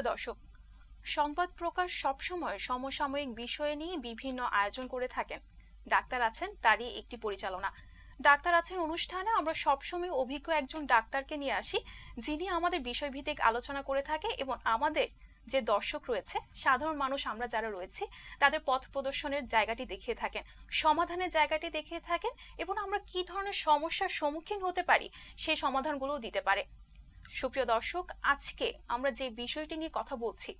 সুপ্রিয় দর্শক, সংবাদ প্রকাশ সবসময় সমসাময়িক বিষয় নিয়ে বিভিন্ন আয়োজন করে থাকেন। ডাক্তার আছেন তারই একটি পরিচালনা। ডাক্তার আছেন অনুষ্ঠানে আমরা সবসময় অভিজ্ঞ একজন ডাক্তারকে নিয়ে আসি, যিনি আমাদের বিষয়ভিত্তিক আলোচনা করে থাকে এবং আমাদের যে দর্শক রয়েছে, সাধারণ মানুষ আমরা যারা রয়েছি, তাদের পথ প্রদর্শনের জায়গাটি দেখিয়ে থাকেন, সমাধানের জায়গাটি দেখিয়ে থাকেন এবং আমরা কি ধরনের সমস্যার সম্মুখীন হতে পারি সেই সমাধানগুলোও দিতে পারে। সুপ্রিয় দর্শক, আজকে আমরা যে বিষয়টি নিয়ে কথা বলছি,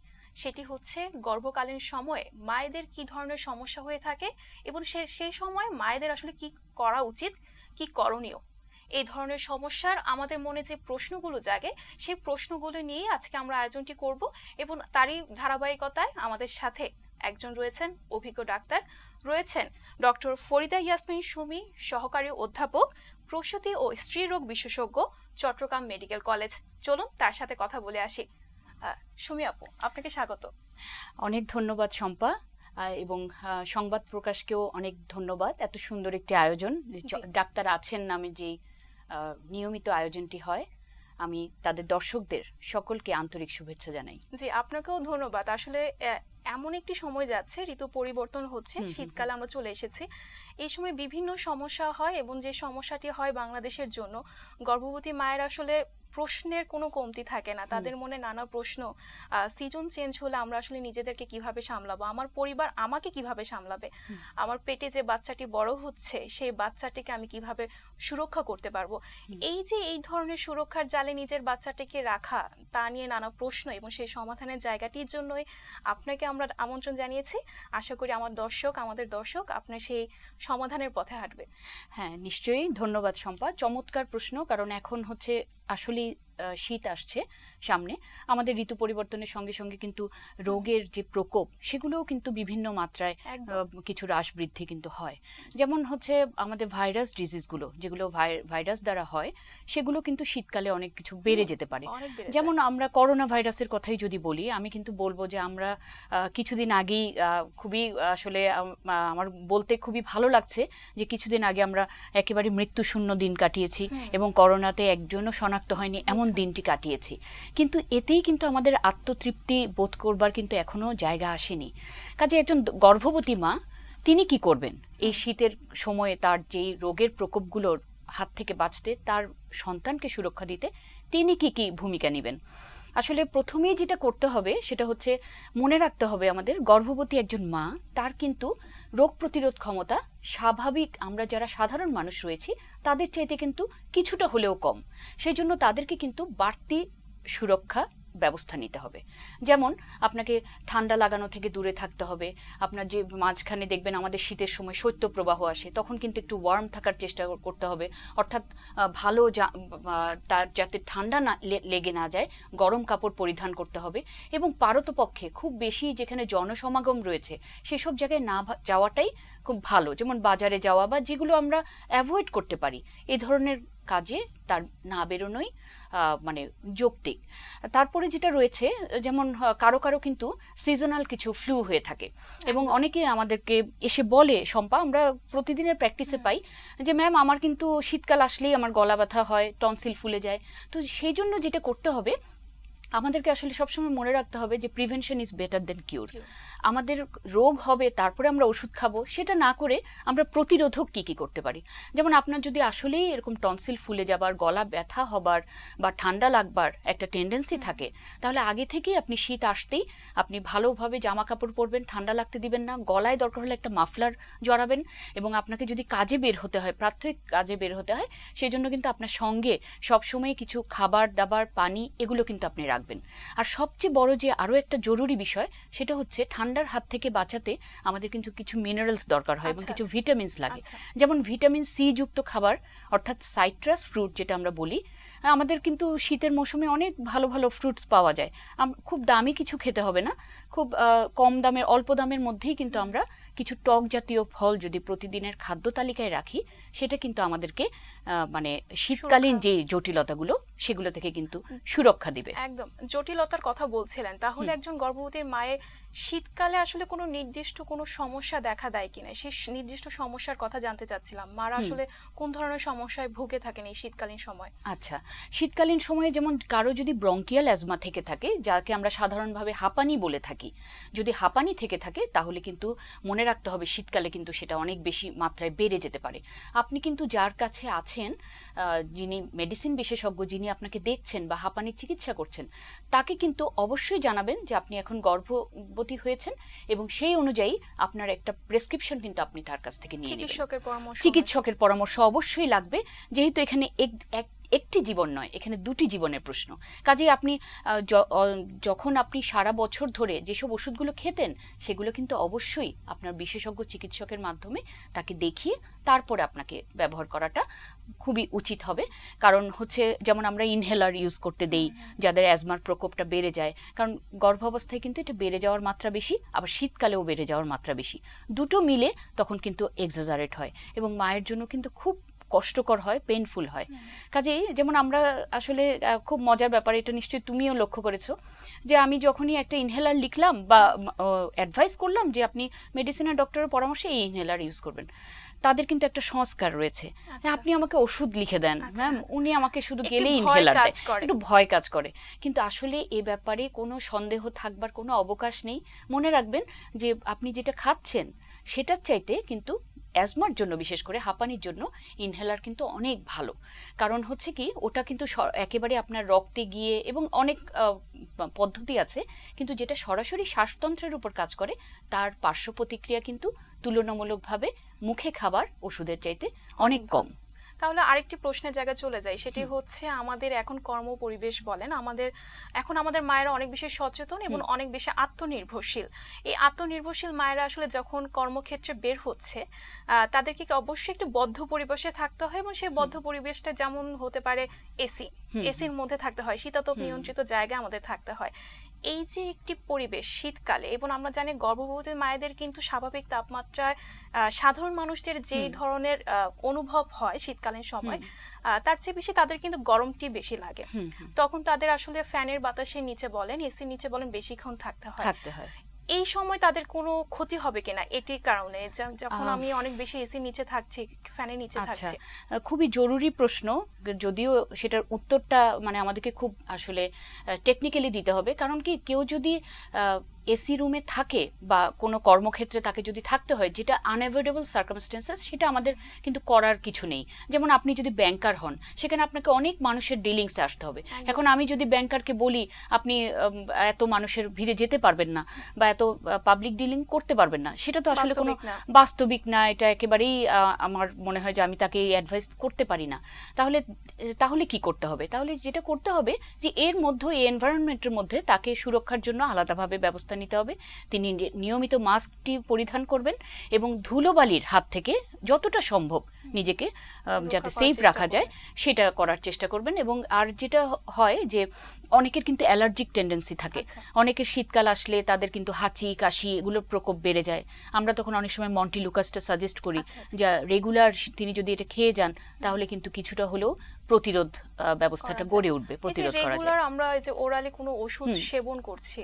সেটি হচ্ছে গর্ভকালীন সময়ে মায়েদের কি ধরনের সমস্যা হয়ে থাকে এবং সে, সেই সময় মায়েদের আসলে কি করা উচিত, কি করণীয়? এই ধরনের সমস্যার আমাদের মনে যে প্রশ্নগুলো জাগে, সেই প্রশ্নগুলো নিয়ে আজকে আমরা আয়োজনটি করব এবং তারই ধারাবাহিকতায় আমাদের সাথে একজন রয়েছেন, অভিজ্ঞ ডাক্তার রয়েছেন ডক্টর ফরিদা ইয়াসমিন সুমি, সহকারী অধ্যাপক, প্রসূতি ও স্ত্রীরোগ বিশেষজ্ঞ চট্টগ্রাম মেডিকেল কলেজ। চলুন তার সাথে কথা বলে আসি। সুমি আপু আপনাকে স্বাগত। অনেক ধন্যবাদ শম্পা। এবং সংবাদ প্রকাশকেও অনেক ধন্যবাদ। এত সুন্দর একটি আয়োজন। ডাক্তার আছেন নামে যে নিয়মিত আয়োজনটি হয়। আমি তাদের দর্শকদের সকলকে আন্তরিক শুভেচ্ছা জানাই। জি আপনাকেও ধন্যবাদ। আসলে এমন একটি সময় যাচ্ছে ঋতু পরিবর্তন হচ্ছে শীতকাল আমরা চলে এসেছি। এই সময় বিভিন্ন সমস্যা হয় এবং যে সমস্যাটি হয় বাংলাদেশের জন্য গর্ভবতী মায়ের আসলে প্রশ্নের কোনো কমতি থাকে না। তাদের মনে নানা প্রশ্ন সিজন চেঞ্জ হলে আমরা আসলে নিজেদেরকে কীভাবে সামলাবো? আমার পরিবার আমাকে কীভাবে সামলাবে? আমার পেটে যে বাচ্চাটি বড় হচ্ছে সেই বাচ্চাটিকে আমি কীভাবে সুরক্ষা করতে পারব? এই যে এই ধরনের সুরক্ষার জালে নিজের বাচ্চাটিকে রাখা তা নিয়ে নানা প্রশ্ন এবং সেই সমাধানের জায়গাটির জন্যই আপনাকে আমরা আমন্ত্রণ জানিয়েছি। আশা করি আমার দর্শক আমাদের দর্শক আপনার সেই সমাধানের পথে হাঁটবে। হ্যাঁ নিশ্চয়ই। ধন্যবাদ শম্পা। চমৎকার প্রশ্ন কারণ এখন হচ্ছে আসলেই many শীত আসছে সামনে আমাদের ঋতু পরিবর্তনের সঙ্গে সঙ্গে কিন্তু রোগের যে প্রকোপ সেগুলোও কিন্তু বিভিন্ন মাত্রায় কিছু হ্রাস বৃদ্ধি কিন্তু হয়। যেমন হচ্ছে আমাদের ভাইরাস ডিজিজগুলো যেগুলো ভাইরাস দ্বারা হয় সেগুলো কিন্তু শীতকালে অনেক কিছু বেড়ে যেতে পারে। যেমন আমরা করোনা ভাইরাসের কথাই যদি বলি আমি কিন্তু বলব যে আমরা কিছুদিন আগেই খুবই আসলে আমার বলতে খুবই ভালো লাগছে যে কিছুদিন আগে আমরা একেবারে মৃত্যুশূন্য দিন কাটিয়েছি এবং করোনাতে একজনও শনাক্ত হয়নি এমন দিনটি কাটিয়েছি। কিন্তু এতেই কিন্তু আমাদের আত্মতৃপ্তি বোধ করবার কিন্তু এখনও জায়গা আসেনি। কাজে একজন গর্ভবতী মা, তিনি কি করবেন? এই শীতের সময়ে তার যেই রোগের প্রকোপগুলোর হাত থেকে বাঁচতে, তার সন্তানকে সুরক্ষা দিতে তিনি কি কি ভূমিকা নেবেন? আসলে প্রথমেই যেটা করতে হবে, সেটা হচ্ছে মনে রাখতে হবে আমাদের গর্ভবতী একজন মা, তার কিন্তু রোগ প্রতিরোধ ক্ষমতা স্বাভাবিক, আমরা যারা সাধারণ মানুষ রয়েছি, তাদের চাইতে কিন্তু কিছুটা হলেও কম। সেই জন্য তাদেরকে কিন্তু বাড়তি সুরক্ষা ব্যবস্থা নিতে হবে। যেমন, আপনাকে ঠান্ডা লাগানো থেকে দূরে থাকতে হবে। আপনার যে মাঝখানে দেখবেন আমাদের শীতের সময় শৈত্যপ্রবাহ আসে, তখন কিন্তু একটু ওয়ার্ম থাকার চেষ্টা করতে হবে। অর্থাৎ ভালো তার যাতে ঠান্ডা না লেগে না যায়, গরম কাপড় পরিধান করতে হবে এবং পারতপক্ষে খুব বেশি যেখানে জনসমাগম রয়েছে, সেসব জায়গায় না যাওয়াটাই খুব ভালো। যেমন বাজারে যাওয়া বা যেগুলো আমরা অ্যাভয়েড করতে পারি। এ ধরনের কাজে তার না বেরোনোই মানে যৌক্তিক। তারপরে যেটা রয়েছে যেমন কারও কারও কিন্তু সিজনাল কিছু ফ্লু হয়ে থাকে। এবং। অনেকে আমাদেরকে এসে বলে শম্পা আমরা প্রতিদিনের প্র্যাকটিসে পাই যে ম্যাম আমার কিন্তু শীতকাল আসলেই আমার গলা ব্যথা হয় টনসিল ফুলে যায়। তো সেই জন্য যেটা করতে হবে আমাদেরকে আসলে সবসময় মনে রাখতে হবে যে prevention is better than cure আমাদের রোগ হবে তারপরে আমরা ওষুধ খাব সেটা না করে আমরা প্রতিরোধক কি কি করতে পারি? যেমন আপনার যদি আসলেই এরকম টনসিল ফুলে যাবার গলা ব্যথা হবার বা ঠান্ডা লাগবার একটা টেন্ডেন্সি থাকে তাহলে আগে থেকেই আপনি শীত আসতেই আপনি ভালোভাবে জামা কাপড় পরবেন ঠান্ডা লাগতে দিবেন না গলায় দরকার হলে একটা মাফলার জড়াবেন এবং আপনাকে যদি কাজে বের হতে হয় প্রাথমিক কাজে বের হতে হয় সেই জন্য কিন্তু আপনার সঙ্গে সবসময় কিছু খাবার দাবার পানি এগুলো কিন্তু আপনি রাখবেন। আর সবচেয়ে বড় যে আরও একটা জরুরি বিষয় সেটা হচ্ছে ঠান্ডার হাত থেকে বাঁচাতে আমাদের কিন্তু কিছু মিনারেলস দরকার হয় এবং আচ্ছা, কিছু আচ্ছা। ভিটামিনস লাগে। আচ্ছা। যেমন ভিটামিন সি যুক্ত খাবার অর্থাৎ সাইট্রাস ফ্রুট যেটা আমরা বলি আমাদের কিন্তু শীতের মৌসুমে অনেক ভালো ভালো ফ্রুটস পাওয়া যায়। খুব দামি কিছু খেতে হবে না। খুব কম দামের অল্প দামের মধ্যেই কিন্তু আমরা কিছু টক জাতীয় ফল যদি প্রতিদিনের খাদ্য তালিকায় রাখি সেটা কিন্তু আমাদেরকে মানে শীতকালীন যে জটিলতাগুলো সেগুলো থেকে কিন্তু সুরক্ষা দিবে। একদম। জটিলতার কথা বলছিলেন তাহলে একজন গর্ভবতীর মায়ের শীতকালে আসলে কোনো নির্দিষ্ট কোনো সমস্যা দেখা দেয় কিনা? সেই নির্দিষ্ট সমস্যার কথা জানতে চাচ্ছিলাম। মারা আসলে কোন ধরনের সমস্যায় ভুগে থাকেন এই শীতকালীন সময়? আচ্ছা শীতকালীন সময়ে যেমন কারও যদি ব্রঙ্কিয়াল অ্যাজমা থেকে থাকে যাকে আমরা সাধারণভাবে হাঁপানি বলে থাকি যদি হাঁপানি থেকে থাকে তাহলে কিন্তু মনে রাখতে হবে শীতকালে কিন্তু সেটা অনেক বেশি মাত্রায় বেড়ে যেতে পারে। আপনি কিন্তু যার কাছে আছেন যিনি মেডিসিন বিশেষজ্ঞ যিনি আপনাকে দেখছেন বা হাঁপানির চিকিৎসা করছেন তাকে কিন্তু অবশ্যই জানাবেন যে আপনি এখন গর্ভবতী হয়েছেন এবং সেই অনুযায়ী আপনার একটা প্রেসক্রিপশন কিন্তু আপনি তার কাছ থেকে নিয়ে চিকিৎসকের পরামর্শ চিকিৎসকের পরামর্শ অবশ্যই লাগবে। যেহেতু এখানে এক- এক- একটি জীবন নয়, এখানে দুটি জীবনের প্রশ্ন। কাজেই আপনি যখন আপনি সারা বছর ধরে যেসব ওষুধগুলো খেতেন, সেগুলো কিন্তু অবশ্যই আপনার বিশেষজ্ঞ চিকিৎসকের মাধ্যমে তাকে দেখিয়ে তারপরে আপনাকে ব্যবহার করাটা খুবই উচিত হবে। কারণ হচ্ছে, যেমন আমরা ইনহেলার ইউজ করতে দেই, যাদের অ্যাজমার প্রকোপটা বেড়ে যায়। কারণ গর্ভাবস্থায় কিন্তু এটা বেড়ে যাওয়ার মাত্রা বেশি, আবার শীতকালেও বেড়ে যাওয়ার মাত্রা বেশি। দুটো মিলে তখন কিন্তু এক্সাজারেট হয় এবং মায়ের জন্য কিন্তু খুব কষ্টকর হয় পেইনফুল হয়। কাজেই যেমন আমরা আসলে খুব মজার ব্যাপার এটা নিশ্চয়ই তুমিও লক্ষ্য করেছ যে আমি যখনই একটা ইনহেলার লিখলাম বা অ্যাডভাইস করলাম যে আপনি মেডিসিনের ডক্টরের পরামর্শে এই ইনহেলার ইউজ করবেন তাদের কিন্তু একটা সংস্কার রয়েছে। আচ্ছা। আপনি আমাকে ওষুধ লিখে দেন আচ্ছা। ম্যাম উনি আমাকে শুধু গেলেই ইনহেলার দেয় একটু ভয় কাজ করে। কিন্তু আসলে এ ব্যাপারে কোনো সন্দেহ থাকবার কোনো অবকাশ নেই। মনে রাখবেন যে আপনি যেটা খাচ্ছেন সেটার চাইতে কিন্তু অ্যাজমার জন্য, বিশেষ করে হাঁপানির জন্য ইনহেলার কিন্তু অনেক ভালো। কারণ হচ্ছে কি, ওটা কিন্তু একেবারে আপনার রক্তে গিয়ে এবং অনেক পদ্ধতি আছে, কিন্তু যেটা সরাসরি শ্বাসতন্ত্রের উপর কাজ করে, তার পার্শ্ব প্রতিক্রিয়া কিন্তু তুলনামূলকভাবে মুখে খাবার ওষুধের চাইতে অনেক কম। তাহলে আরেকটি প্রশ্নের জায়গায় চলে যায় সেটি হচ্ছে আমাদের এখন কর্ম পরিবেশ বলেন আমাদের এখন আমাদের মায়েরা অনেক বেশি সচেতন এবং অনেক বেশি আত্মনির্ভরশীল। এই আত্মনির্ভরশীল মায়েরা আসলে যখন কর্মক্ষেত্রে বের হচ্ছে আহ, তাদেরকে অবশ্যই একটু বদ্ধ পরিবেশে থাকতে হয় এবং সেই বদ্ধ পরিবেশটা যেমন হতে পারে এসি এসির মধ্যে থাকতে হয় শীতাতপ নিয়ন্ত্রিত জায়গায় আমাদের থাকতে হয়। এই যে একটি পরিবেশ শীতকালে এবং আমরা জানি গর্ভবতী মায়েদের কিন্তু স্বাভাবিক তাপমাত্রায় সাধারণ মানুষদের যেই ধরনের অনুভব হয় শীতকালীন সময় তার চেয়ে বেশি তাদের কিন্তু গরমটি বেশি লাগে। তখন তাদের আসলে ফ্যানের বাতাসের নিচে বলেন এসির নিচে বলেন বেশিক্ষণ থাকতে হয়। থাকতে হয়। এই সময় তাদের কোনো ক্ষতি হবে কিনা এটির কারণে? যখন আমি অনেক বেশি এসির নিচে থাকছি ফ্যানের নিচে আচ্ছা। থাকছি। খুবই জরুরি প্রশ্ন। যদিও সেটার উত্তরটা মানে আমাদেরকে খুব আসলে টেকনিক্যালি দিতে হবে। কারণ কি কেউ যদি এসি রুমে থাকে বা কোনো কর্মক্ষেত্রে তাকে যদি থাকতে হয় যেটা আনএভয়েডেবল সার্কামস্টেন্সেস সেটা আমাদের কিন্তু করার কিছু নেই। যেমন আপনি যদি ব্যাংকার হন সেখানে আপনাকে অনেক মানুষের ডিলিংসে আসতে হবে। এখন আমি যদি ব্যাংকারকে বলি আপনি এত মানুষের ভিড়ে যেতে পারবেন না বা এত পাবলিক ডিলিং করতে পারবেন না সেটা তো আসলে কোনো বাস্তবিক না। এটা একেবারেই আমার মনে হয় যে আমি তাকে এই অ্যাডভাইস করতে পারি না। তাহলে তাহলে কি করতে হবে? তাহলে যেটা করতে হবে যে, এর মধ্যে, এই এনভায়রনমেন্টের মধ্যে তাকে সুরক্ষার জন্য আলাদাভাবে ব্যবস্থা নিতে হবে। তিনি নিয়মিত মাস্কটি পরিধান করবেন এবং ধুলোবালির হাত থেকে যতটা সম্ভব নিজেকে যাতে সেফ রাখা যায় সেটা করার চেষ্টা করবেন এবং আর যেটা হয় যে অনেকের কিন্তু অ্যালার্জিক টেন্ডেন্সি থাকে। আচ্ছা। অনেকের শীতকাল আসলে তাদের কিন্তু হাঁচি কাশি এগুলোর প্রকোপ বেড়ে যায়। আমরা তখন অনেক সময় মন্টি লুকাসটা সাজেস্ট করি আচ্ছা, আচ্ছা। যা রেগুলার তিনি যদি এটা খেয়ে যান তাহলে কিন্তু কিছুটা হলেও প্রতিরোধ ব্যবস্থাটা গড়ে উঠবে প্রতিরোধ করা যায়। আমরা এই যে ওরালি কোনো ওষুধ সেবন করছি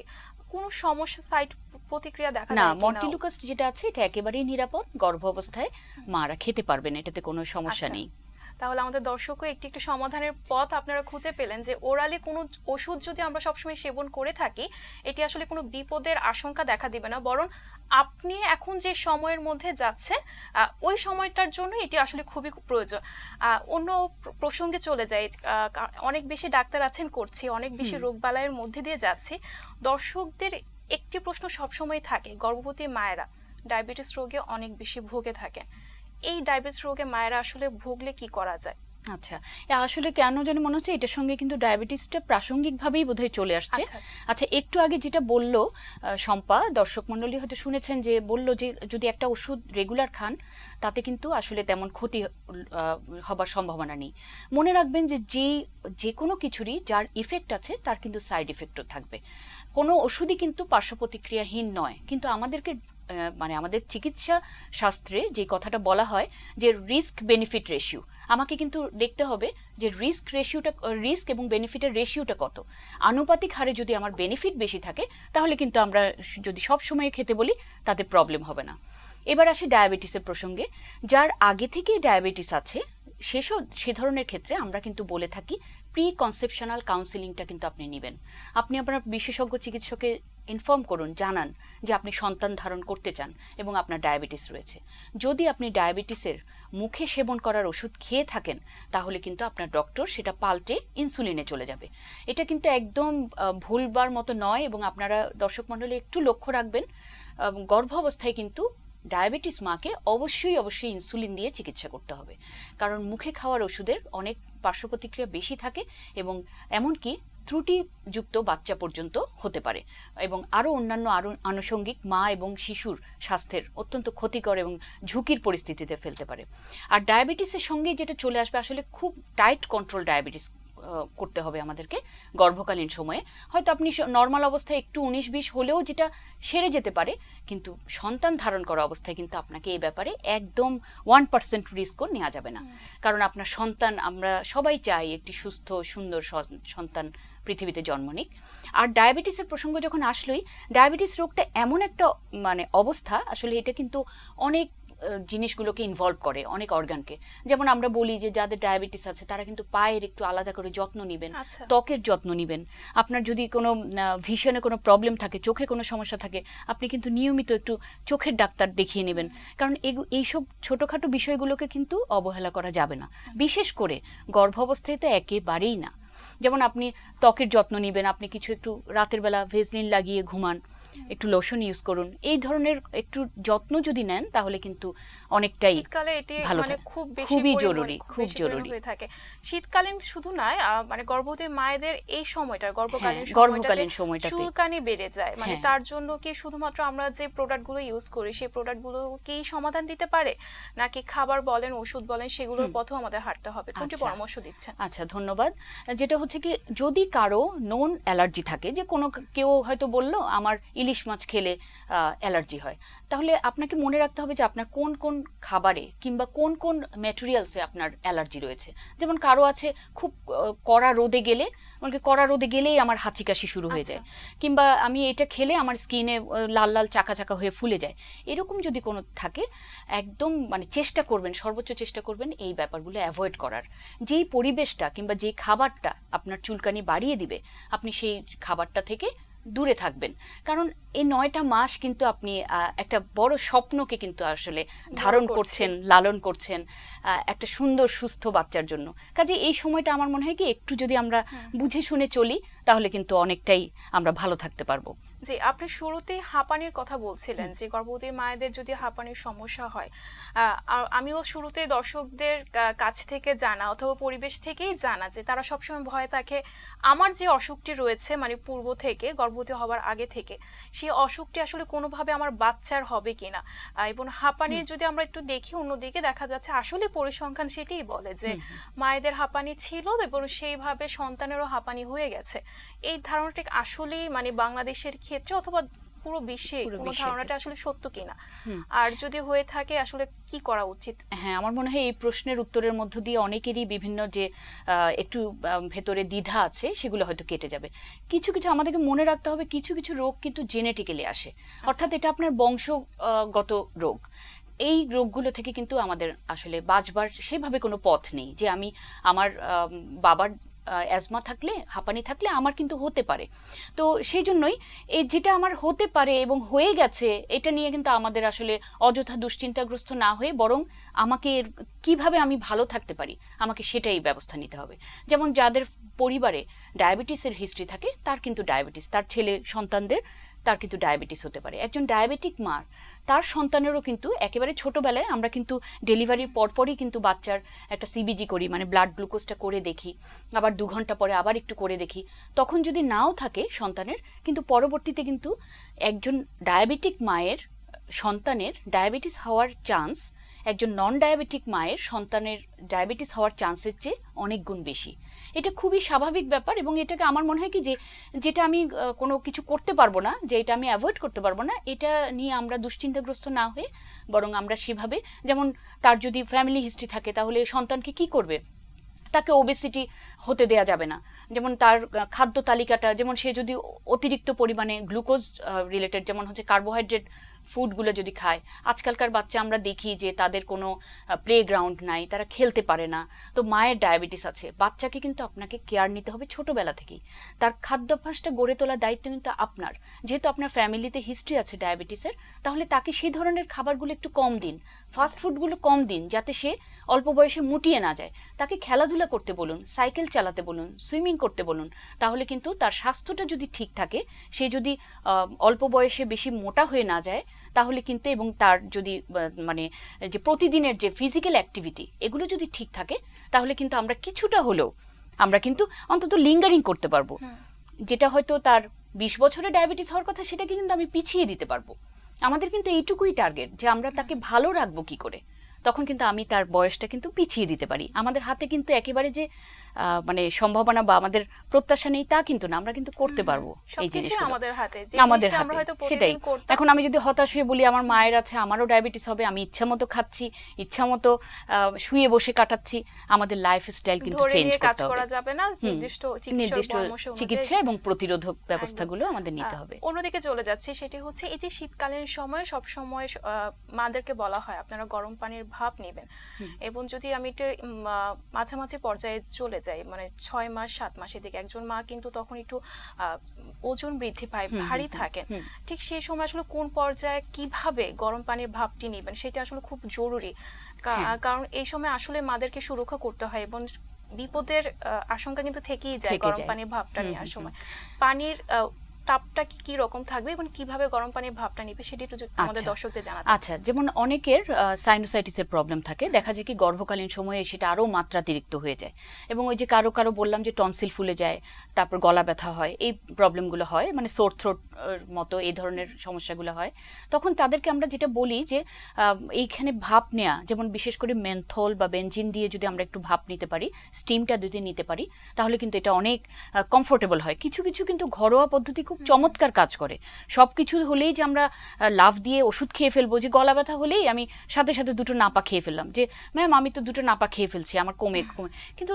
কোনো সমস্যা সাইড প্রতিক্রিয়া দেখা না মন্টিলুকাস যেটা আছে এটা একেবারেই নিরাপদ। গর্ভ অবস্থায় মারা খেতে পারবেন এটাতে কোনো সমস্যা আচ্ছা। নেই। তাহলে আমাদের দর্শকও একটি একটু সমাধানের পথ আপনারা খুঁজে পেলেন যে ওরালি কোনো ওষুধ যদি আমরা সবসময় সেবন করে থাকি এটি আসলে কোনো বিপদের আশঙ্কা দেখা দিবে না। বরং আপনি এখন যে সময়ের মধ্যে যাচ্ছেন ওই সময়টার জন্য এটি আসলে খুবই প্রয়োজন। আহ, অন্য প্রসঙ্গে চলে যায় অনেক বেশি ডাক্তার আছেন করছি অনেক বেশি রোগবালাইয়ের মধ্যে দিয়ে যাচ্ছি। দর্শকদের একটি প্রশ্ন সবসময় থাকে, গর্ভবতী মায়েরা ডায়াবেটিস রোগে অনেক বেশি ভুগে থাকে এই ডায়াবেটিস রোগে মায়েরা আসলে ভুগলে কি করা যায়? আচ্ছা আসলে কেন জানি মনে হচ্ছে এটার সঙ্গে কিন্তু ডায়াবেটিসটা প্রাসঙ্গিকভাবেই বোধহয় চলে আসছে। আচ্ছা, আচ্ছা। আচ্ছা একটু আগে যেটা বলল শম্পা দর্শক মণ্ডলী হয়তো শুনেছেন যে বলল যে যদি একটা ওষুধ রেগুলার খান তাতে কিন্তু আসলে তেমন ক্ষতি হবার সম্ভাবনা নেই। মনে রাখবেন যে যে যে কোনো কিছুরই যার ইফেক্ট আছে তার কিন্তু সাইড ইফেক্টও থাকবে। কোনো ওষুধই কিন্তু পার্শ্ব প্রতিক্রিয়াহীন নয়। কিন্তু আমাদেরকে মানে আমাদের চিকিৎসা শাস্ত্রে যে কথাটা বলা হয় যে রিস্ক বেনিফিট রেশিও আমাকে কিন্তু দেখতে হবে যে রিস্ক রেশিওটা রিস্ক এবং বেনিফিটের রেশিওটা কত। আনুপাতিক হারে যদি আমার বেনিফিট বেশি থাকে, তাহলে কিন্তু আমরা যদি সব সময় খেতে বলি, তাতে প্রবলেম হবে না। এবার আসি ডায়াবেটিসের প্রসঙ্গে। যার আগে থেকেই ডায়াবেটিস আছে, সেসব, সে ধরনের ক্ষেত্রে আমরা কিন্তু বলে থাকি প্রি কনসেপশনাল কাউন্সিলিংটা কিন্তু আপনি নেবেন। আপনি আপনার বিশেষজ্ঞ চিকিৎসকে ইনফর্ম করুন, জানান যে আপনি সন্তান ধারণ করতে চান এবং আপনার ডায়াবেটিস রয়েছে। যদি আপনি ডায়াবেটিসের মুখে সেবন করার ওষুধ খেয়ে থাকেন, তাহলে কিন্তু আপনার ডক্টর সেটা পাল্টে ইনসুলিনে চলে যাবে। এটা কিন্তু একদম ভুলবার মতো নয় এবং আপনারা দর্শক মণ্ডলী একটু লক্ষ্য রাখবেন গর্ভ অবস্থায় কিন্তু ডায়াবেটিস মাকে অবশ্যই অবশ্যই ইনসুলিন দিয়ে চিকিৎসা করতে হবে। কারণ মুখে খাওয়ার ওষুধের অনেক পার্শ্ব প্রতিক্রিয়া বেশি থাকে এবং এমনকি ত্রুটিযুক্ত বাচ্চা পর্যন্ত হতে পারে এবং আরও অন্যান্য আরও আনুষঙ্গিক মা এবং শিশুর স্বাস্থ্যের অত্যন্ত ক্ষতিকর এবং ঝুঁকির পরিস্থিতিতে ফেলতে পারে। আর ডায়াবেটিসের সঙ্গে যেটা চলে আসবে আসলে খুব টাইট কন্ট্রোল ডায়াবেটিস করতে হবে আমাদেরকে গর্ভকালীন সময়ে। হয়তো আপনি নর্মাল অবস্থায় একটু উনিশ বিশ হলেও যেটা সেরে যেতে পারে কিন্তু সন্তান ধারণ করা অবস্থায় কিন্তু আপনাকে এই ব্যাপারে একদম ওয়ান পার্সেন্ট রিস্কও নেওয়া যাবে না। কারণ আপনার সন্তান আমরা সবাই চাই একটি সুস্থ সুন্দর সন্তান পৃথিবীতে জন্ম নিক। আর ডায়াবেটিসের প্রসঙ্গ যখন আসলোই ডায়াবেটিস রোগটা এমন একটা মানে অবস্থা আসলে এটা কিন্তু অনেক জিনিসগুলোকে ইনভলভ করে অনেক অর্গানকে। যেমন আমরা বলি যে যাদের ডায়াবেটিস আছে তারা কিন্তু পায়ের একটু আলাদা করে যত্ন নেবেন আচ্ছা। ত্বকের যত্ন নেবেন। আপনার যদি কোনো ভিশনে কোনো প্রবলেম থাকে চোখে কোনো সমস্যা থাকে আপনি কিন্তু নিয়মিত একটু চোখের ডাক্তার দেখিয়ে নেবেন। কারণ এইসব ছোটোখাটো বিষয়গুলোকে কিন্তু অবহেলা করা যাবে না। বিশেষ করে গর্ভাবস্থায় তো একেবারেই না। যেমন আপনি ত্বকের যত্ন নেবেন আপনি কিছু একটু রাতের বেলা ভেজলিন লাগিয়ে ঘুমান। একটু লোশন ইউজ করুন। এই ধরনের একটু যত্ন যদি নেন তাহলে কিন্তু অনেকটাই শীতকালে এটি মানে খুব বেশি খুবই জরুরি, খুব জরুরি। হয়ে থাকে। শীতকালীন শুধু নয় মানে গর্ভবতী মায়েদের এই সময়টা গর্ভকালীন হ্যাঁ, গর্ভকালীন সময়টাতে। চুলকানি বেড়ে যায়। মানে হ্যাঁ। তার জন্য কি শুধুমাত্র আমরা যে প্রোডাক্টগুলো ইউজ করি সেই প্রোডাক্টগুলো কি সমাধান দিতে পারে? নাকি খাবার বলেন ওষুধ বলেন সেগুলোর পথেও আমাদের হাঁটতে হবে। কোনটি আচ্ছা। পরামর্শ দিচ্ছেন? আচ্ছা ধন্যবাদ। যেটা হচ্ছে কি যদি কারও নোন অ্যালার্জি থাকে যে কোনো কেউ হয়তো বলল আমার ইলিশ মাছ খেলে অ্যালার্জি হয়। তাহলে আপনাকে মনে রাখতে হবে যে আপনার কোন কোন খাবারে কিংবা কোন কোন ম্যাটেরিয়ালসে আপনার অ্যালার্জি রয়েছে। যেমন কারও আছে খুব কড়া রোদে গেলে মানে কড়া রোদে গেলেই আমার হাঁচি কাশি শুরু হয়ে যায়। কিংবা আমি এটা খেলে আমার স্কিনে লাল লাল চাকা চাকা হয়ে ফুলে যায়। এরকম যদি কোনো থাকে একদম মানে চেষ্টা করবেন সর্বোচ্চ চেষ্টা করবেন এই ব্যাপারগুলো অ্যাভয়েড করার। যেই পরিবেশটা কিংবা যে খাবারটা আপনার চুলকানি বাড়িয়ে দিবে আপনি সেই খাবারটা থেকে দূরে থাকবেন। কারণ এই নয়টা মাস কিন্তু আপনি একটা বড় স্বপ্নকে কিন্তু আসলে ধারণ করছেন লালন করছেন একটা সুন্দর সুস্থ বাচ্চার জন্য। কাজে এই সময়টা আমার মনে হয় কি একটু যদি আমরা বুঝে শুনে চলি তাহলে কিন্তু অনেকটাই আমরা ভালো থাকতে পারব। জি আপনি শুরুতেই হাঁপানির কথা বলছিলেন যে গর্ভবতী মায়েদের যদি হাঁপানির সমস্যা হয় আমিও শুরুতে দর্শকদের কাছ থেকে জানা অথবা পরিবেশ থেকেই জানা যে তারা সবসময় ভয় থাকে আমার যে অসুখটি রয়েছে মানে পূর্ব থেকে গর্ভবতী হওয়ার আগে থেকে সেই অসুখটি আসলে কোনোভাবে আমার বাচ্চার হবে কিনা আহ, এবং হাঁপানির যদি আমরা একটু দেখি অন্যদিকে দেখা যাচ্ছে আসলে পরিসংখ্যান সেটাই বলে যে মায়েদের হাঁপানি ছিল এবং সেইভাবে সন্তানেরও হাঁপানি হয়ে গেছে। এই ধারণাটা আসলে মানে বাংলাদেশের ক্ষেত্রে অথবা পুরো বিশ্বে কোনো ধারণাটা আসলে সত্য কিনা? আর যদি হয়ে থাকে আসলে কি করা উচিত? হ্যাঁ আমার মনে হয় এই প্রশ্নের উত্তরের মধ্য দিয়ে অনেকেরই বিভিন্ন যে একটু ভেতরে দ্বিধা আছে সেগুলো হয়তো কেটে যাবে। কিছু কিছু আমাদেরকে মনে রাখতে হবে কিছু কিছু রোগ কিন্তু জেনেটিক্যালি আসে। অর্থাৎ এটা আপনার বংশগত রোগ। এই রোগগুলো থেকে কিন্তু আমাদের আসলে বাঁচবার সেভাবে কোনো পথ নেই যে আমি আমার আম, বাবার অ্যাজমা থাকলে, হাঁপানি থাকলে আমার কিন্তু হতে পারে। তো সেই জন্যই এই যেটা আমার হতে পারে এবং হয়ে গেছে, এটা নিয়ে কিন্তু আমাদের আসলে অযথা দুশ্চিন্তাগ্রস্ত না হয়ে বরং আমাকে কীভাবে আমি ভালো থাকতে পারি, আমাকে সেটাই ব্যবস্থা নিতে হবে। যেমন যাদের পরিবারে ডায়াবেটিসের হিস্ট্রি থাকে, তার কিন্তু ডায়াবেটিস তার ছেলে সন্তানদের তার কিন্তু ডায়াবেটিস হতে পারে। একজন ডায়াবেটিক মার তার সন্তানেরও কিন্তু একেবারে ছোটোবেলায় আমরা কিন্তু ডেলিভারির পরপরই কিন্তু বাচ্চার একটা সিবিজি করি মানে ব্লাড গ্লুকোজটা করে দেখি, আবার দু ঘণ্টা পরে আবার একটু করে দেখি। তখন যদি নাও থাকে সন্তানের, কিন্তু পরবর্তীতে কিন্তু একজন ডায়াবেটিক মায়ের সন্তানের ডায়াবেটিস হওয়ার চান্স একজন নন ডায়াবেটিক মায়ের সন্তানের ডায়াবেটিস হওয়ার চান্সের চেয়ে অনেক গুণ বেশি। এটা খুবই স্বাভাবিক ব্যাপার এবং এটাকে আমার মনে হয় কি যে, যেটা আমি কোনো কিছু করতে পারব না, যে এটা আমি অ্যাভয়েড করতে পারব না, এটা নিয়ে আমরা দুশ্চিন্তাগ্রস্ত না হয়ে বরং আমরা সেভাবে, যেমন তার যদি ফ্যামিলি হিস্ট্রি থাকে তাহলে সন্তানকে কি করবে? তাকে ওবেসিটি হতে দেয়া যাবে না। যেমন তার খাদ্য তালিকাটা, যেমন সে যদি অতিরিক্ত পরিমাণে গ্লুকোজ রিলেটেড যেমন হচ্ছে কার্বোহাইড্রেট ফুডগুলো যদি খায়। আজকালকার বাচ্চা আমরা দেখি যে তাদের কোনো প্লে গ্রাউন্ড নাই, তারা খেলতে পারে না। তো মায়ের ডায়াবেটিস আছে। বাচ্চাকে কিন্তু আপনাকে কেয়ার নিতে হবে ছোটবেলা থেকেই। তার খাদ্যাভ্যাসটা গড়ে তোলার দায়িত্ব কিন্তু আপনার। যেহেতু আপনার ফ্যামিলিতে হিস্ট্রি আছে ডায়াবেটিসের তাহলে তাকে সেই ধরনের খাবারগুলো একটু কম দিন। ফাস্ট ফুডগুলো কম দিন, যাতে সে অল্প বয়সে মুটিয়ে না যায়। তাকে খেলাধুলা করতে বলুন সাইকেল চালাতে বলুন সুইমিং করতে বলুন, তাহলে কিন্তু তার স্বাস্থ্যটা যদি ঠিক থাকে, সে যদি অল্প বয়সে বেশি মোটা হয়ে না যায় তাহলে কিন্তু এবং তার যদি মানে যে প্রতিদিনের যে ফিজিক্যাল অ্যাক্টিভিটি এগুলো যদি ঠিক থাকে তাহলে কিন্তু আমরা কিছুটা হলেও আমরা কিন্তু অন্তত লিঙ্গারিং করতে পারব। যেটা হয়তো তার বিশ বছরে ডায়াবেটিস হওয়ার কথা সেটাকে কিন্তু আমি পিছিয়ে দিতে পারব। আমাদের কিন্তু এইটুকুই টার্গেট যে আমরা তাকে ভালো রাখব কি করে। তখন কিন্তু আমি তার বয়সটা কিন্তু পিছিয়ে দিতে পারি। আমাদের হাতে কিন্তু একেবারে যে মানে সম্ভাবনা বা আমাদের প্রত্যাশা নেই তা কিন্তু না। আমরা কিন্তু করতে পারব এই জিনিসগুলো। আমাদের হাতে। আমাদের আমরা হাতে সেটাই। এখন আমি যদি হতাশ হয়ে বলি আমার মায়ের আছে আমারও ডায়াবেটিস হবে আমি ইচ্ছা মতো খাচ্ছি ইচ্ছা মতো শুয়ে বসে কাটাচ্ছি আমাদের লাইফ স্টাইল কিন্তু চেঞ্জ কাজ করতে হবে। করা যাবে না। নির্দিষ্ট নির্দিষ্ট চিকিৎসা এবং প্রতিরোধক ব্যবস্থাগুলো আমাদের নিতে হবে। অন্যদিকে চলে যাচ্ছে সেটি হচ্ছে এই যে শীতকালীন সময় সব সময় মাদেরকে বলা হয় আপনারা গরম পানির ভাপ নেবেন। এবং যদি আমি একটু মাঝামাঝি পর্যায়ে চলে যাই মানে ছয় মাস সাত মাসের দিকে একজন মা কিন্তু তখন একটু ওজন বৃদ্ধি পায় ভারী থাকেন। ঠিক সেই সময় আসলে কোন পর্যায়ে কীভাবে গরম পানির ভাবটি নেবেন সেটা আসলে খুব জরুরি। হ্যাঁ। কারণ এই সময় আসলে মাদেরকে সুরক্ষা করতে হয় এবং বিপদের আশঙ্কা কিন্তু থেকেই যায় গরম পানির ভাবটা নেওয়ার সময়। পানির আহ, তাপটা কি কি রকম থাকবে এবং কীভাবে গরম পানির ভাবটা নিবে সেটি একটু আমাদের আচ্ছা। দর্শকদের জানাতে আচ্ছা যেমন অনেকের সাইনোসাইটিসের প্রবলেম থাকে। দেখা যায় কি গর্ভকালীন সময়ে সেটা আরও মাত্রাতিরিক্ত হয়ে যায়। এবং ওই যে কারও কারও বললাম যে টনসিল ফুলে যায় তারপর গলা ব্যথা হয় এই প্রবলেমগুলো হয়। মানে সোর থ্রোট মতো এই ধরনের সমস্যাগুলো হয় তখন তাদেরকে আমরা যেটা বলি যে এইখানে ভাপ নেওয়া যেমন বিশেষ করে মেন্থল বা বেঞ্জিন দিয়ে যদি আমরা একটু ভাপ নিতে পারি স্টিমটা যদি নিতে পারি তাহলে কিন্তু এটা অনেক কমফোর্টেবল হয়। কিছু কিছু কিন্তু ঘরোয়া পদ্ধতি খুব চমৎকার কাজ করে। সব কিছু হলেই যে আমরা লাফ দিয়ে ওষুধ খেয়ে ফেলব যে গলা ব্যথা হলেই আমি সাথে সাথে দুটো নাপা খেয়ে ফেললাম যে ম্যাম আমি তো দুটো নাপা খেয়ে ফেলছি আমার কমে কমে। কিন্তু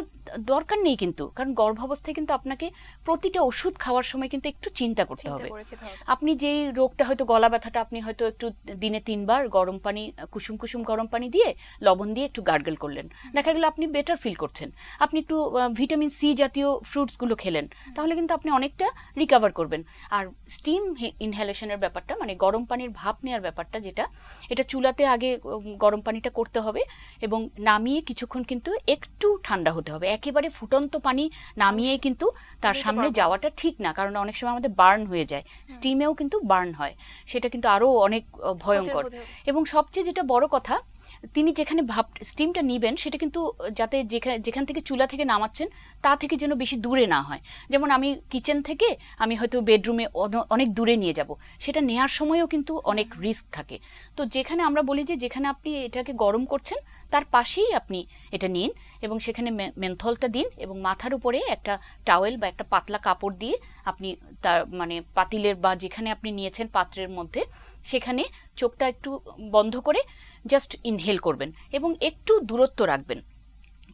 দরকার নেই কিন্তু কারণ গর্ভাবস্থায় কিন্তু আপনাকে প্রতিটা ওষুধ খাওয়ার সময় কিন্তু একটু চিন্তা করতে হবে। খেতে হবে আপনি যেই রোগটা হয়তো গলা ব্যথাটা আপনি হয়তো একটু দিনে তিনবার গরম পানি কুসুম কুসুম গরম পানি দিয়ে লবণ দিয়ে একটু গার্গেল করলেন। দেখা গেল আপনি বেটার ফিল করছেন। আপনি একটু ভিটামিন সি জাতীয় ফ্রুটসগুলো খেলেন তাহলে কিন্তু আপনি অনেকটা রিকভার করবেন। আর স্টিম ইনহেলেশনের ব্যাপারটা মানে গরম পানির ভাপ নেওয়ার ব্যাপারটা যেটা এটা চুলাতে আগে গরম পানিটা করতে হবে এবং নামিয়ে কিছুক্ষণ কিন্তু একটু ঠান্ডা হতে হবে। একেবারে ফুটন্ত পানি নামিয়ে কিন্তু তার সামনে যাওয়াটা ঠিক না কারণ অনেক সময় আমাদের বার্ন হয়ে যায়। স্টিমেও কিন্তু বার্ন হয়। সেটা কিন্তু আরও অনেক ভয়ঙ্কর। এবং সবচেয়ে যেটা বড় কথা তিনি যেখানে ভাব স্টিমটা নিবেন, সেটা কিন্তু যাতে যেখানে যেখান থেকে চুলা থেকে নামাচ্ছেন, তা থেকে যেন বেশি দূরে না হয়। যেমন আমি কিচেন থেকে আমি হয়তো বেডরুমে অনেক দূরে নিয়ে যাব। সেটা নেয়ার সময়ও কিন্তু অনেক রিস্ক থাকে। তো যেখানে আমরা বলি যে, যেখানে আপনি এটাকে গরম করছেন, তার পাশেই আপনি এটা নিন এবং সেখানে মেন্থলটা দিন এবং মাথার উপরে একটা টাওয়েল বা একটা পাতলা কাপড় দিয়ে আপনি তার মানে পাতিলের বা যেখানে আপনি নিয়েছেন পাত্রের মধ্যে, সেখানে চোখটা একটু বন্ধ করে জাস্ট ইনহেল করবেন এবং একটু দূরত্ব রাখবেন।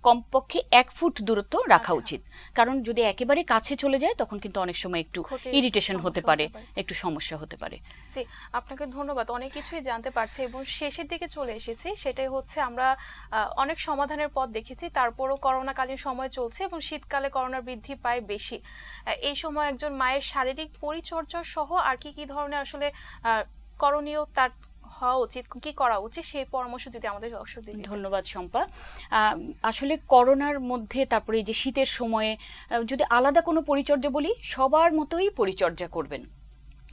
কমপক্ষে এক ফুট দূরত্ব রাখা আচ্ছা। উচিত। কারণ যদি একেবারে কাছে চলে যায় তখন কিন্তু অনেক সময় একটু ইরিটেশন হতে পারে একটু সমস্যা হতে পারে। জি আপনাকে ধন্যবাদ। অনেক কিছুই জানতে পারছে এবং শেষের দিকে চলে এসেছি। সেটাই হচ্ছে আমরা অনেক সমাধানের পথ দেখেছি। তারপরও করোনাকালীন সময় চলছে এবং শীতকালে করোনা বৃদ্ধি পায় বেশি। এই সময় একজন মায়ের শারীরিক পরিচর্যা সহ আর কি কি ধরনের আসলে করণীয় তার হওয়া উচিত, কি করা উচিত সেই পরামর্শ যদি আমাদের দর্শক দিন ধন্যবাদ শম্পা। আসলে করোনার মধ্যে তারপরে যে শীতের সময়ে যদি আলাদা কোনো পরিচর্যা বলি, সবার মতোই পরিচর্যা করবেন।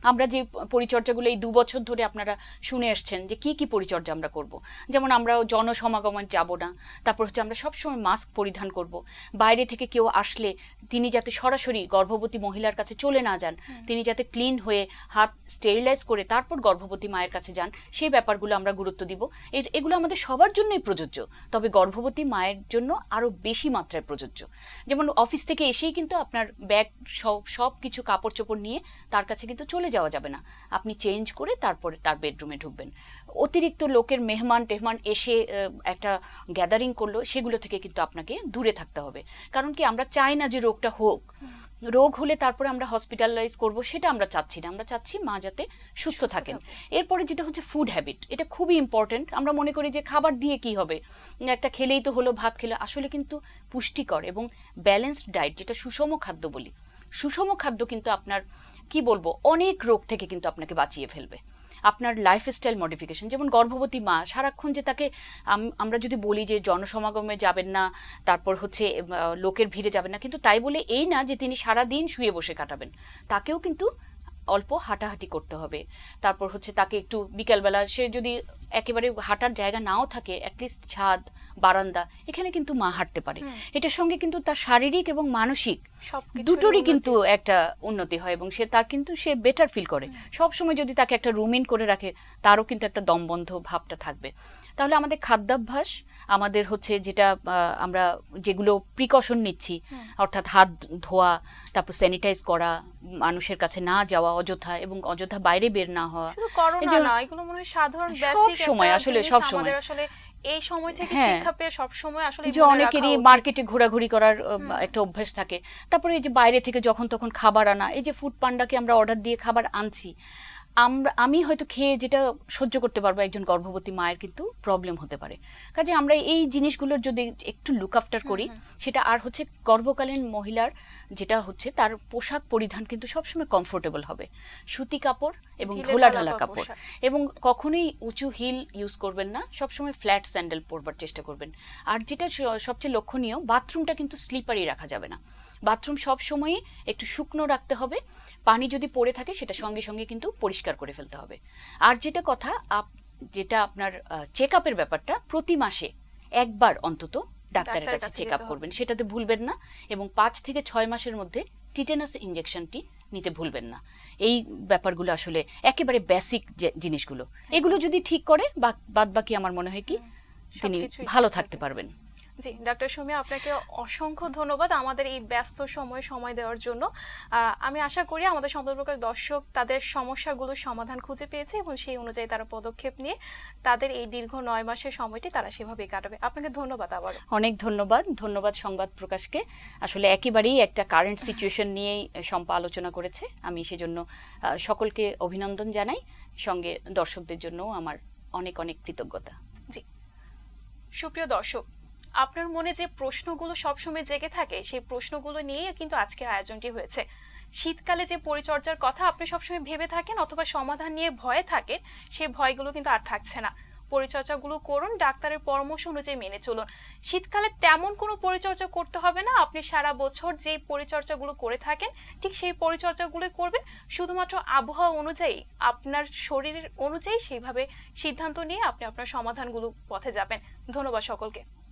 আমরা যে পরিচর্যাগুলো এই দু বছর ধরে আপনারা শুনে আসছেন যে কি কি পরিচর্যা আমরা করব? যেমন আমরা জনসমাগমে যাব না তারপর হচ্ছে আমরা সবসময় মাস্ক পরিধান করব। বাইরে থেকে কেউ আসলে তিনি যাতে সরাসরি গর্ভবতী মহিলার কাছে চলে না যান তিনি যাতে ক্লিন হয়ে হাত স্টেরিলাইজ করে তারপর গর্ভবতী মায়ের কাছে যান সেই ব্যাপারগুলো আমরা গুরুত্ব দিব। এর- এগুলো আমাদের সবার জন্যই প্রযোজ্য তবে গর্ভবতী মায়ের জন্য আরও বেশি মাত্রায় প্রযোজ্য। যেমন অফিস থেকে এসেই কিন্তু আপনার ব্যাগ সব সব কিছু কাপড় চোপড় নিয়ে তার কাছে কিন্তু চলে যাওয়া যাবে না। আপনি চেঞ্জ করে তারপরে তার বেডরুমে ঢুকবেন। অতিরিক্ত লোকের মেহমান টেহমান এসে একটা গ্যাদারিং করল সেগুলো থেকে কিন্তু আপনাকে দূরে থাকতে হবে। কারণ কি আমরা চাই না যে রোগটা হোক। রোগ হলে তারপরে আমরা হসপিটালাইজ করব সেটা আমরা চাচ্ছি না। আমরা চাচ্ছি মা যাতে সুস্থ থাকেন। এরপরে যেটা হচ্ছে ফুড হ্যাবিট এটা খুবই ইম্পর্টেন্ট আমরা মনে করি যে খাবার দিয়ে কি হবে? একটা খেলেই তো হলো ভাত খেলে। আসলে কিন্তু পুষ্টিকর এবং ব্যালেন্সড ডায়েট যেটা সুষম খাদ্য বলি সুষম খাদ্য কিন্তু আপনার কি বলব, অনেক রোগ থেকে কিন্তু আপনাকে বাঁচিয়ে ফেলবে। আপনার লাইফস্টাইল মডিফিকেশন যেমন গর্ভবতী মা, সারাক্ষণ যে তাকে আমরা যদি বলি যে জনসমাগমে যাবেন না, তারপর হচ্ছে লোকের ভিড়ে যাবেন না, কিন্তু তাই বলে এই না যে তিনি সারা দিন শুয়ে বসে কাটাবেন। তাকেও কিন্তু অল্প হাঁটাহাঁটি করতে হবে। তারপর হচ্ছে তাকে একটু বিকালবেলা সে যদি একেবারে হাঁটার জায়গা নাও থাকে অ্যাটলিস্ট ছাদ বারান্দা এখানে কিন্তু মা হাঁটতে পারে। এটার সঙ্গে কিন্তু তার শারীরিক এবং মানসিক দুটোরই কিন্তু একটা উন্নতি হয় এবং সে তার কিন্তু সে বেটার ফিল করে। সব সময় যদি তাকে একটা রুমিন করে রাখে তারও কিন্তু একটা দমবন্ধ ভাবটা থাকবে। তাহলে আমাদের খাদ্যাভ্যাস আমাদের হচ্ছে যেটা আমরা যেগুলো প্রিকশন নিচ্ছি অর্থাৎ হাত ধোয়া তারপর স্যানিটাইজ করা মানুষের কাছে না যাওয়া অযথা এবং অযথা বাইরে বের না হওয়া। করোনা না এগুলো মনে হয় সাধারণ বেসিক সময়, আসলে সব সময়। আসলে এই সময় থেকে হ্যাঁ। শিক্ষা পেয়ে সব সময় আসলে যে অনেকেরই মার্কেটে ঘোরাঘুরি করার একটা অভ্যাস থাকে তারপরে এই যে বাইরে থেকে যখন তখন খাবার আনা এই যে ফুড পান্ডাকে আমরা অর্ডার দিয়ে খাবার আনছি আমরা আমি হয়তো খেয়ে যেটা সহ্য করতে পারব একজন গর্ভবতী মায়ের কিন্তু প্রবলেম হতে পারে। কাজে আমরা এই জিনিসগুলোর যদি একটু লুক আফটার করি সেটা আর হচ্ছে গর্ভকালীন মহিলার যেটা হচ্ছে তার পোশাক পরিধান কিন্তু সবসময় কমফোর্টেবল হবে। সুতি কাপড় এবং ঢোলা ঢালা কাপড়। এবং কখনোই উঁচু হিল ইউজ করবেন না সবসময় ফ্ল্যাট স্যান্ডেল পরবার চেষ্টা করবেন। আর যেটা সবচেয়ে লক্ষণীয় বাথরুমটা কিন্তু স্লিপারি রাখা যাবে না। বাথরুম সব সময়ই একটু শুকনো রাখতে হবে। পানি যদি পড়ে থাকে সেটা সঙ্গে সঙ্গে কিন্তু পরিষ্কার করে ফেলতে হবে। আর যেটা কথা আপ- যেটা আপনার চেক আপের ব্যাপারটা প্রতি মাসে একবার অন্তত ডাক্তারের কাছে কাছে চেক আপ করবেন। সেটাতে ভুলবেন না এবং পাঁচ থেকে ছয় মাসের মধ্যে টিটেনাস ইঞ্জেকশনটি নিতে ভুলবেন না। এই ব্যাপারগুলো আসলে একেবারে বেসিক জিনিসগুলো এগুলো যদি ঠিক করে বাদ বাকি আমার মনে হয় কি তিনি ভালো থাকতে পারবেন। জি ডাক্তার সুমি আপনাকে অসংখ্য ধন্যবাদ আমাদের এই ব্যস্ত সময়ে সময় দেওয়ার জন্য। আমি আশা করি আমাদের সম্পর্কের দর্শক তাদের সমস্যাগুলোর সমাধান খুঁজে পেয়েছে এবং সেই অনুযায়ী তারা পদক্ষেপ নিয়ে তাদের এই দীর্ঘ নয় মাসের সময়টি তারা সেভাবেই কাটাবে। আপনাকে ধন্যবাদ আবার অনেক ধন্যবাদ ধন্যবাদ সংবাদ প্রকাশকে। আসলে একেবারেই একটা কারেন্ট সিচুয়েশন নিয়েই সম্পা আলোচনা করেছে। আমি সেজন্য সকলকে অভিনন্দন জানাই। সঙ্গে দর্শকদের জন্য আমার অনেক অনেক কৃতজ্ঞতা। জি। সুপ্রিয় দর্শক আপনার মনে যে প্রশ্নগুলো সবসময় জেগে থাকে, সেই প্রশ্নগুলো নিয়েই কিন্তু আজকের আয়োজনটি হয়েছে। শীতকালে যে পরিচর্যার কথা আপনি সবসময় ভেবে থাকেন অথবা সমাধান নিয়ে ভয়ে থাকেন, সেই ভয়গুলো কিন্তু আর থাকছে না। পরিচর্যাগুলো করুন, ডাক্তারের পরামর্শ অনুযায়ী মেনে চলুন। শীতকালে তেমন কোনো পরিচর্যা করতে হবে না। আপনি সারা বছর যে পরিচর্যাগুলো করে থাকেন, ঠিক সেই পরিচর্যাগুলোই করবেন। শুধুমাত্র আবহাওয়া অনুযায়ী, আপনার শরীরের অনুযায়ী সেইভাবে সিদ্ধান্ত নিয়ে আপনি আপনার সমাধানগুলো পথে যাবেন। ধন্যবাদ সকলকে।